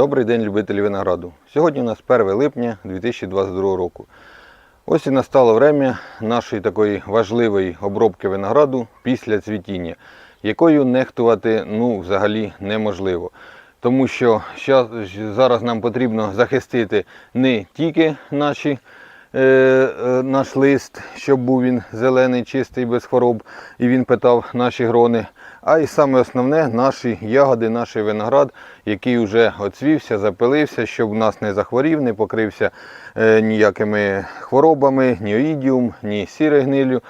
Добрий день, любителі винограду. Сьогодні у нас 1 липня 2022 року. Ось і настало время нашої такої важливої обробки винограду після цвітіння, якою нехтувати ну, взагалі неможливо. Тому що зараз нам потрібно захистити не тільки наші, е, е, наш лист, щоб був він зелений, чистий, без хвороб, і він питав наші грони, а й саме основне наші ягоди, наш виноград, який вже оцвівся, запилився, щоб нас не захворів, не покрився е, ніякими хворобами, ні оїдіум, ні сіре гнилю.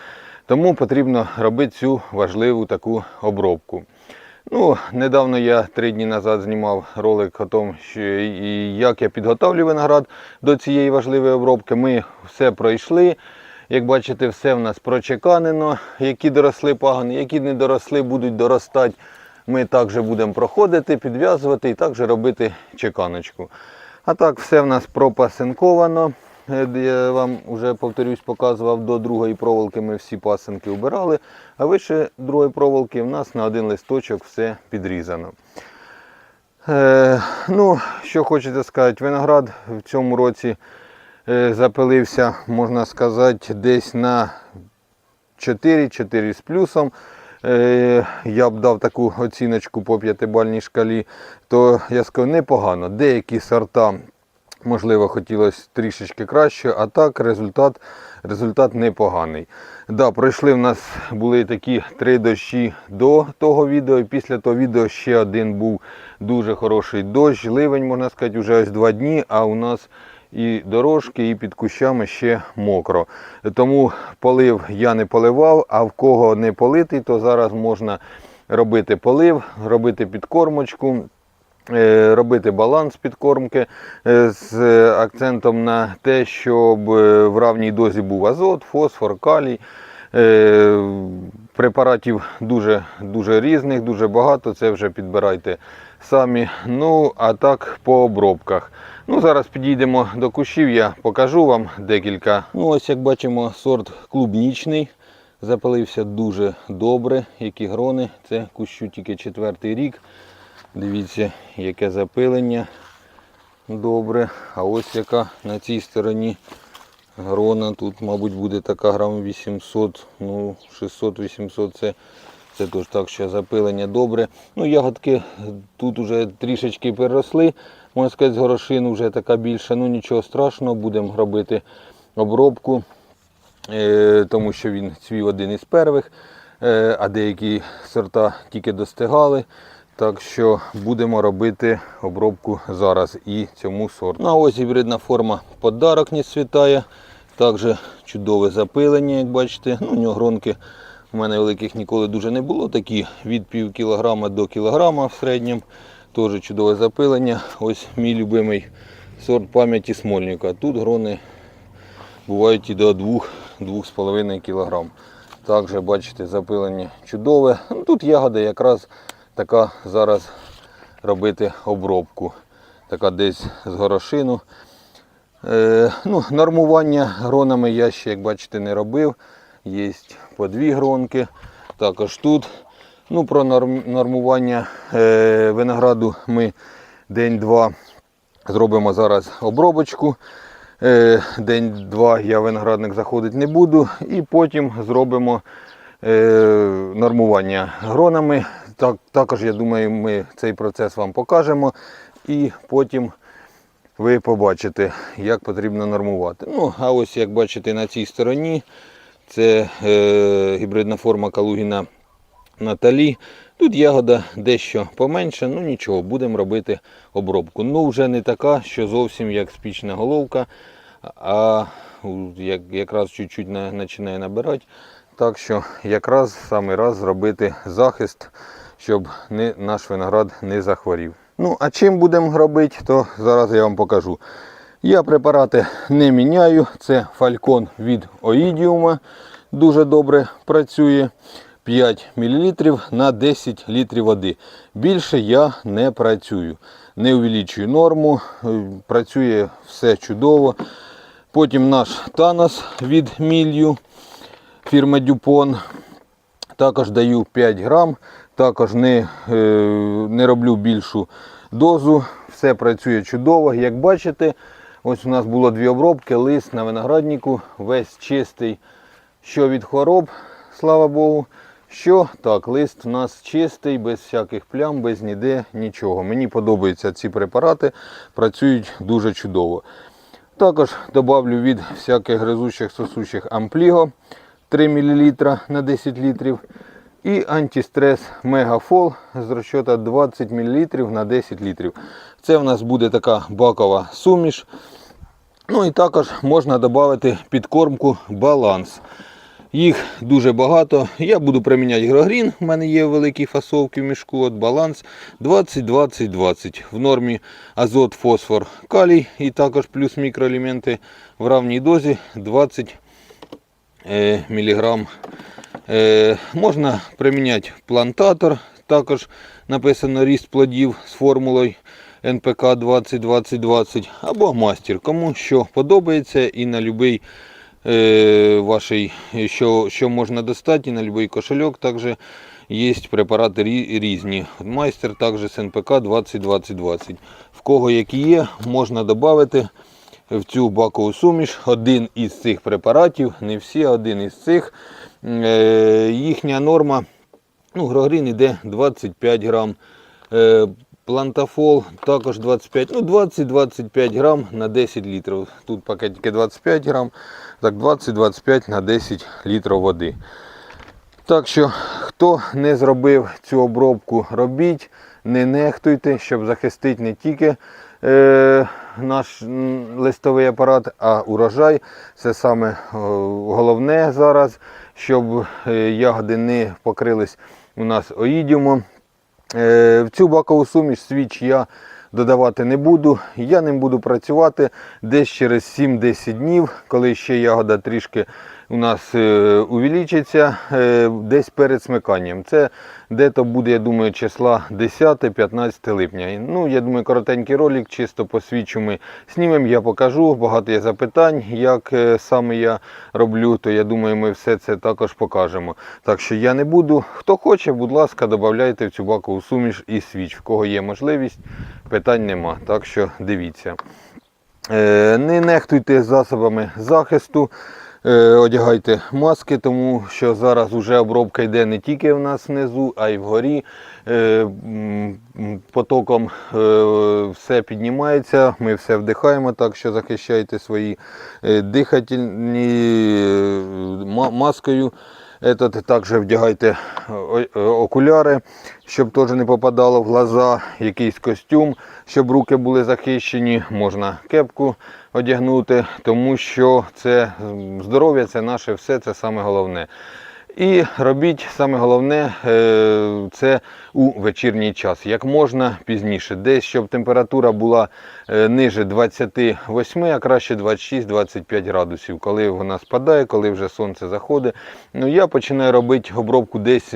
Тому потрібно робити цю важливу таку обробку. Ну, недавно я три дні назад знімав ролик о тому, що і як я підготовлю виноград до цієї важливої обробки. Ми все пройшли. Як бачите, все в нас прочеканено. Які доросли пагани, які не доросли, будуть доростати. Ми також будемо проходити, підв'язувати і також робити чеканочку. А так, все в нас пропасинковано. Е, Я вам вже повторюсь, показував до другої проволоки. Ми всі пасинки убирали, а вище другої проволоки в нас на один листочок все підрізано. Е, ну, що хочете сказати, виноград в цьому році запилився, можна сказати, десь на 4, 4 з плюсом. Е, я б дав таку оціночку по п'ятибальній шкалі, то я скажу непогано. Деякі сорта, можливо, хотілося трішечки краще, а так результат, результат непоганий. Да, пройшли в нас були такі три дощі до того відео. Після того відео ще один був дуже хороший дощ, ливень, можна сказати, вже ось два дні, а у нас і дорожки, і під кущами ще мокро. Тому полив я не поливав, а в кого не политий, то зараз можна робити полив, робити підкормочку. е, Робити баланс підкормки е, з акцентом на те, щоб е, в равній дозі був азот, фосфор, калій. Препаратів дуже, дуже різних, дуже багато. Це вже підбирайте самі. Ну, а так по обробках. Ну, зараз підійдемо до кущів, я покажу вам декілька. Ну, ось як бачимо, сорт клубнічний. Запалився дуже добре. Які грони. Це кущу тільки четвертий рік. Дивіться, яке запилення. Добре. А ось яка на цій стороні грона. Тут, мабуть, буде така грам 800, ну 600-800 це, це теж так, що запилення добре. Ну, ягодки тут вже трішечки переросли. Можна сказати, з горошину вже така більша. Ну нічого страшного, будемо робити обробку, е, тому що він цвів один із перших, е, а деякі сорта тільки достигали. Так що будемо робити обробку зараз і цьому сорту. Ну, а ось гібридна форма подарок не світає. Також чудове запилення, як бачите. Ну, у нього гронки у мене великих ніколи дуже не було. Такі від пів кілограма до кілограма в середньому. Теж чудове запилення. Ось мій любимий сорт пам'яті Смольника. Тут грони бувають і до 2-2,5 кг. Також бачите, запилення чудове. Ну, Тут ягода якраз така зараз робити обробку. Така десь з горошину. Е, ну, нормування гронами я ще, як бачите, не робив. Є по дві гронки. Також тут. Ну, про нормування е, винограду ми день-два зробимо зараз обробочку. Е, День-два я виноградник заходити не буду. І потім зробимо е, нормування гронами. Так, також, я думаю, ми цей процес вам покажемо. І потім ви побачите, як потрібно нормувати. Ну, а ось як бачите на цій стороні, це гібридна форма Калугіна Наталі. Тут ягода дещо поменше, ну нічого, будемо робити обробку. Ну, вже не така, що зовсім як спічна головка, а як, якраз чуть-чуть на- починає набирати. Так що якраз саме раз зробити захист, щоб не, наш виноград не захворів. Ну, а чим будемо робити, то зараз я вам покажу. Я препарати не міняю. Це фалькон від Оїдіума. Дуже добре працює. 5 мл на 10 літрів води. Більше я не працюю. Не увеличую норму. е, Працює все чудово. Потім наш Танос від Мілью фірма Дюпон. Також даю 5 грам. Також не, е, не роблю більшу дозу. Все працює чудово. Як бачите, ось у нас було дві обробки, лист на винограднику, весь чистий, що від хвороб, слава Богу. Що так, лист у нас чистий, без всяких плям, без ніде нічого. Мені подобаються ці препарати, працюють дуже чудово. Також добавлю від всяких гризучих сосучих ампліго 3 мл на 10 літрів. І антистрес Мегафол з розчота 20 мл на 10 літрів. Це в нас буде така бакова суміш. Ну і також можна додати підкормку баланс. Їх дуже багато. Я буду приміняти грогрін. У мене є великі фасовки в мішку. От баланс 20-20-20. В нормі азот, фосфор, калій і також плюс мікроелементи в равній дозі 20 е, мг. Е, можна приміняти плантатор. Також написано ріст плодів з формулою НПК 20-20-20 або мастер. Кому що подобається і на будь-який е, вашій, що, що можна достати, на будь-який кошельок також є препарати різні. Майстер також з НПК 20-20-20. В кого які є, можна додати в цю бакову суміш один із цих препаратів, не всі, один із цих. Е, їхня норма, ну, грогрін іде 25 грам. Плантафол також 25, ну 20-25 грам на 10 літрів. Тут пакетики 25 грам, так 20-25 на 10 літрів води. Так що, хто не зробив цю обробку, робіть, не нехтуйте, щоб захистити не тільки е, наш листовий апарат, а урожай. Це саме е, головне зараз, щоб е, ягоди не покрились у нас оїдіумом. Е, В цю бакову суміш свіч я додавати не буду. Я ним буду працювати десь через 7-10 днів, коли ще ягода трішки у нас е, увеличиться, е, десь перед смиканням. Це де-то буде, я думаю, числа 10-15 липня. Ну, я думаю, коротенький ролик, чисто по свічу ми знімемо, я покажу. Багато є запитань, як е, саме я роблю, то я думаю, ми все це також покажемо. Так що я не буду. Хто хоче, будь ласка, додавайте в цю бакову суміш і свіч. В кого є можливість, питань нема. Так що дивіться. Не нехтуйте засобами захисту. Е, Одягайте маски, тому що зараз вже обробка йде не тільки в нас внизу, а й вгорі. Е, Потоком е, все піднімається, ми все вдихаємо, так що захищайте свої дихательні маскою. Этот, також вдягайте е, окуляри, щоб теж не попадало в глаза, якийсь костюм, щоб руки були захищені, можна кепку одягнути, тому що це здоров'я, це наше все, це саме головне. І робіть саме головне е, це у вечірній час, як можна пізніше, десь щоб температура була е, ниже 28, а краще 26-25 градусів, коли вона спадає, коли вже сонце заходить. Ну, я починаю робити обробку десь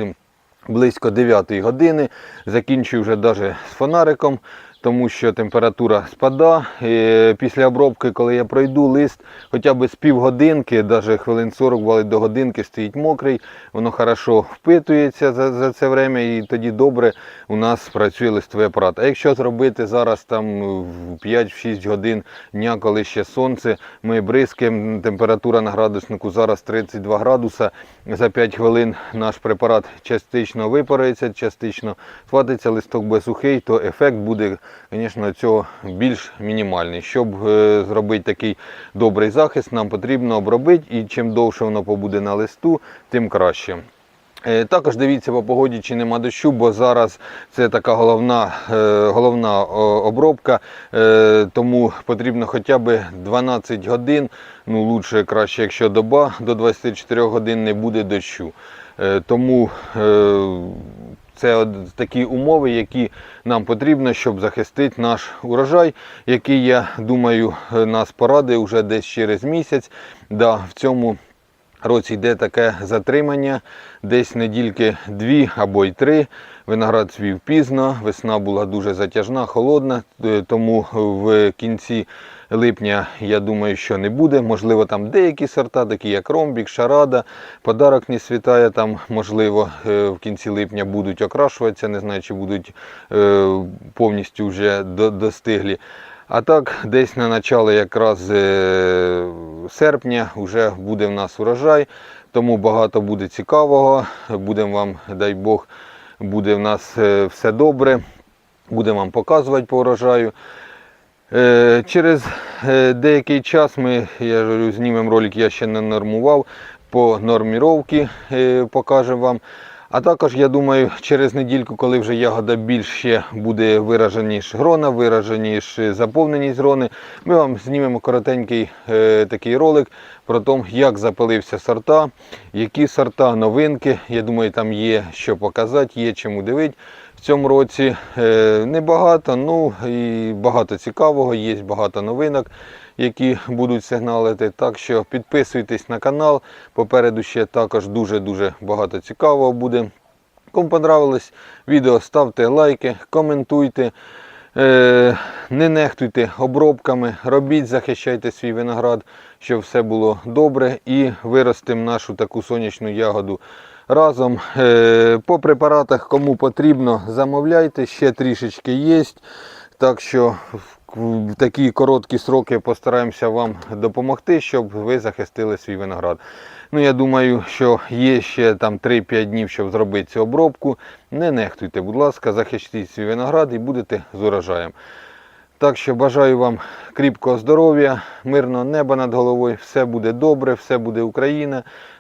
близько 9 години, закінчую вже навіть з фонариком. Тому що температура спада. Е, Після обробки, коли я пройду лист, хоча б з півгодинки, навіть хвилин 40 валить до годинки, стоїть мокрий, воно хорошо впитується за, за це время і тоді добре у нас працює листовий апарат. А якщо зробити зараз там в 5-6 годин дня, коли ще сонце, ми бризкаємо, температура на градуснику зараз 32 градуса, за 5 хвилин наш препарат частично випарається, частично схватиться, листок буде сухий, то ефект буде, звісно, цього більш мінімальний. Щоб е, зробити такий добрий захист, нам потрібно обробити, і чим довше воно побуде на листу, тим краще. Е, Також дивіться по погоді, чи нема дощу, бо зараз це така головна, е, головна обробка, тому потрібно хоча б 12 годин, ну лучше краще, якщо доба до 24 годин не буде дощу. Тому це от такі умови, які нам потрібно, щоб захистити наш урожай, який, я думаю, е, нас порадує вже десь через місяць. Да, в цьому році йде таке затримання, десь недільки дві або й три. Виноград цвів пізно, весна була дуже затяжна, холодна, е, тому в кінці липня, я думаю, що не буде. Можливо, там деякі сорта, такі як ромбік, шарада, подарок не світає, там, можливо, е, в кінці липня будуть окрашуватися, не знаю, чи будуть е, повністю вже достиглі. А так, десь на начало якраз е, серпня вже буде в нас урожай, тому багато буде цікавого. Будемо вам, дай Бог, буде в нас все добре. Будемо вам показувати по урожаю. Е, Через е, деякий час ми, я говорю, знімемо ролик, я ще не нормував, по норміровці е, покажемо вам. А також, я думаю, через недільку, коли вже ягода більше буде вираженіш грона, вираженіш заповненість грони, ми вам знімемо коротенький е, такий ролик про те, як запилився сорта, які сорта, новинки. Я думаю, там є що показати, є чому дивити. Цьому році е, небагато, ну і багато цікавого, є багато новинок, які будуть сигналити. Так що підписуйтесь на канал. Попереду ще також дуже-дуже багато цікавого буде. Кому понравилось відео, ставте лайки, коментуйте. Е, не нехтуйте обробками, робіть, захищайте свій виноград, щоб все було добре і виростимо нашу таку сонячну ягоду разом. Е, по препаратах, кому потрібно, замовляйте, ще трішечки є. Так що в- такі короткі сроки постараємося вам допомогти, щоб ви захистили свій виноград. Ну, я думаю, що є ще там 3-5 днів, щоб зробити цю обробку. Не нехтуйте, будь ласка, захистіть свій виноград і будете з урожаєм. Так що бажаю вам кріпкого здоров'я, мирного неба над головою. Все буде добре, все буде Україна.